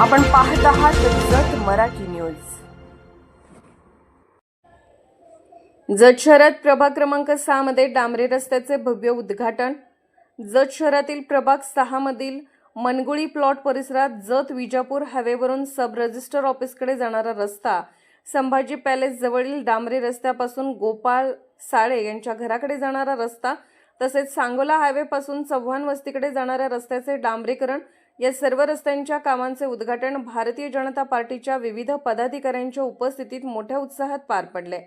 आपण पाहत आहात जत मराठी न्यूज. जत शहरात प्रभाग क्रमांक सहा मध्ये डांबरे रस्त्याचे भव्य उद्घाटन. जत शहरातील प्रभाग सहा मधील मनगुळी प्लॉट परिसरात जत विजापूर हायवेवरून सब रजिस्टर ऑफिसकडे जाणारा रस्ता संभाजी पॅलेस जवळील डांबरे रस्त्यापासून गोपाळ साळे यांच्या घराकडे जाणारा रस्ता तसेच सांगोला हायवेपासून चव्हाण वस्तीकडे जाणाऱ्या रस्त्याचे डांबरीकरण या सर्व रस्त्यांच्या कामांचे उद्घाटन भारतीय जनता पार्टीच्या विविध पदाधिकाऱ्यांच्या उपस्थितीत मोठ्या उत्साहात पार पडले.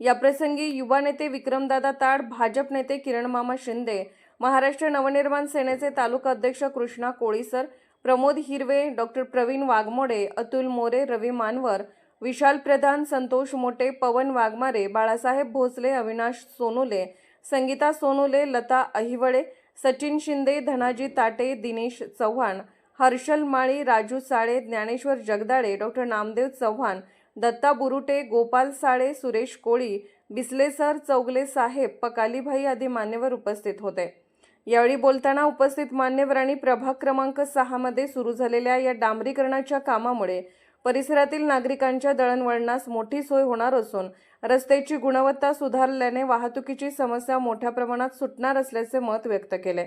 याप्रसंगी युवा नेते विक्रमदादा ताड भाजप नेते किरणमामा शिंदे महाराष्ट्र नवनिर्माण सेनेचे तालुका अध्यक्ष कृष्णा कोळीसर प्रमोद हिरवे डॉक्टर प्रवीण वाघमोडे अतुल मोरे रवी मानवर विशाल प्रधान संतोष मोटे पवन वाघमारे बाळासाहेब भोसले अविनाश सोनुले संगीता सोनुले लता अहिवळे सचिन शिंदे धनाजी ताटे दिनेश चव्हाण हर्षल माळी राजू साळे ज्ञानेश्वर जगदाळे डॉक्टर नामदेव चव्हाण दत्ता बुरुटे गोपाल साळे सुरेश कोळी बिस्लेसर चौगले साहेब पकालीभाई आदी मान्यवर उपस्थित होते. यावेळी बोलताना उपस्थित मान्यवरांनी प्रभाग क्रमांक सहामध्ये सुरू झालेल्या या डांबरीकरणाच्या कामामुळे परिसरातील नागरिकांच्या दळणवळणास मोठी सोय होणार असून रस्त्याची गुणवत्ता सुधारल्याने वाहतुकीची समस्या मोठ्या प्रमाणात सुटणार असल्याचे मत व्यक्त केले.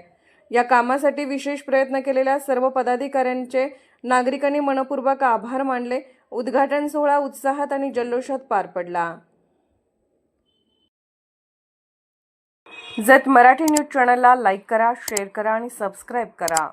या कामासाठी विशेष प्रयत्न केलेल्या सर्व पदाधिकाऱ्यांचे नागरिकांनी मनपूर्वक आभार मानले. उद्घाटन सोहळा उत्साहात आणि जल्लोषात पार पडला. जत मराठी न्यूज चॅनलला लाईक करा शेअर करा आणि सबस्क्राईब करा.